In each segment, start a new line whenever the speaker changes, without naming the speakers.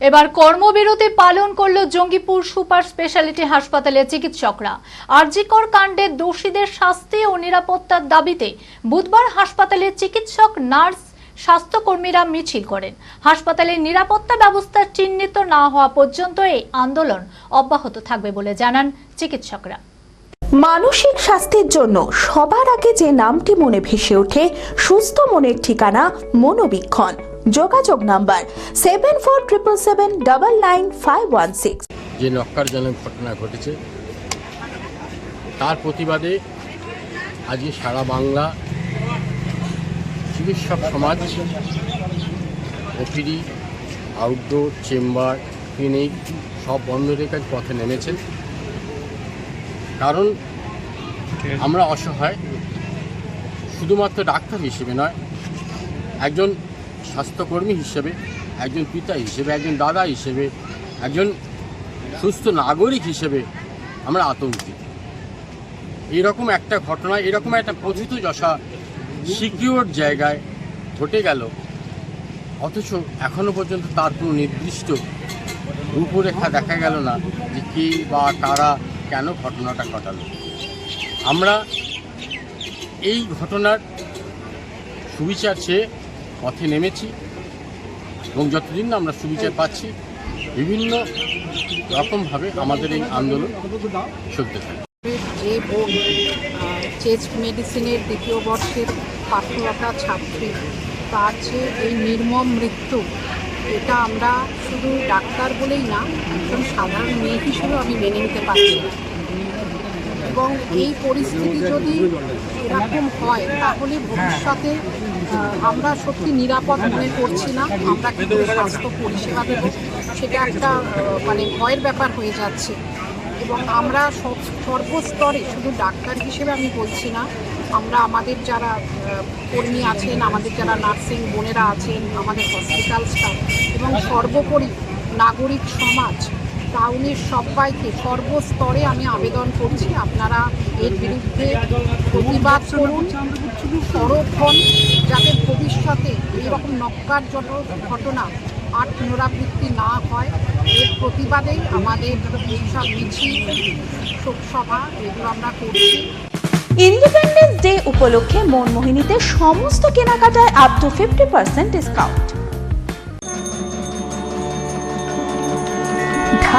এবার কর্মবিরতি পালন করল জঙ্গিপুর সুপার স্পেশালিটি হাসপাতালের চিকিৎসকরা। আরজিকর কাণ্ডে দোষীদের শাস্তি ও নিরাপত্তার দাবিতে বুধবার হাসপাতালের চিকিৎসক, নার্স, স্বাস্থ্যকর্মীরা মিছিল করেন। হাসপাতালের নিরাপত্তা ব্যবস্থা চিহ্নিত না হওয়া পর্যন্ত এই আন্দোলন অব্যাহত থাকবে বলে জানান চিকিৎসকরা।
মানসিক স্বাস্থ্যের জন্য সবার আগে যে নামটি মনে ভেসে ওঠে, সুস্থ মনের ঠিকানা মনোবীক্ষণ। যোগাযোগ number seven four triple seven double nine five one six.
যে নক্কারজনক ঘটনা ঘটেছে, তার প্রতিবাদে আজকে সারা বাংলা চিকিৎসক সমাজ, ওপিডি আউটডোর চেম্বার ক্লিনিক সব বন্ধ রেখে পথে নেমেছেন কারণ আমরা অসহায়, শুধুমাত্র ডাক্তার হিসেবে নয়, একজন স্বাস্থ্যকর্মী হিসেবে, একজন পিতা হিসেবে, একজন দাদা হিসেবে, একজন সুস্থ নাগরিক হিসেবে আমরা আতঙ্কিত। এরকম একটা ঘটনা, এরকম একটা প্রথিত যশা সিকিউর জায়গায় ঘটে গেল। অথচ এখনও পর্যন্ত তার কোনো নির্দিষ্ট রূপরেখা দেখা গেল না যে কে বা কারা কেন ঘটনাটা ঘটালো। আমরা এই ঘটনার সুবিচার চেয়ে পথে নেমেছি এবং যতদিন না আমরা সুবিচার পাচ্ছি, বিভিন্ন রকমভাবে আমাদের এই আন্দোলন চলতে থাকে।
যে বোন চেস্ট মেডিসিনের দ্বিতীয় বর্ষের পাঠরতা ছাত্রী। তার যে এই নির্মম মৃত্যু, এটা আমরা শুধু ডাক্তার বলেই না, একজন সাধারণ মেয়ে হিসেবেও আমি মেনে নিতে পারছি এবং এই পরিস্থিতি যদি এরকম হয়, তাহলে ভবিষ্যতে আমরা সত্যি নিরাপদ মনে করছি না। আমরা কিন্তু স্বাস্থ্য পরিষেবা দেবো। সেটা একটা মানে ভয়ের ব্যাপার হয়ে যাচ্ছে। এবং আমরা সব সর্বস্তরে শুধু ডাক্তার হিসেবে আমি বলছি না, আমরা আমাদের যারা কর্মী আছেন, আমাদের যারা নার্সিং বোনেরা আছেন, আমাদের হসপিটাল স্টাফ এবং সর্বোপরি নাগরিক সমাজ, টাউনের সবাইকে সর্বস্তরে আমি আবেদন করছি, আপনারা এর বিরুদ্ধে প্রতিবাদ করুন। সরব হন। ভবিষ্যতে এইরকম নক্কারজনক ঘটনা আর পুনরাবৃত্তি না হয়, এর প্রতিবাদেই আমাদের এইসব মিছিল, শোকসভা, এগুলো আমরা করছি।
ইন্ডিপেন্ডেন্স ডে উপলক্ষে মনমোহিনীতে সমস্ত কেনাকাটায় up to fifty percent discount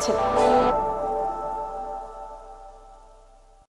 切っ。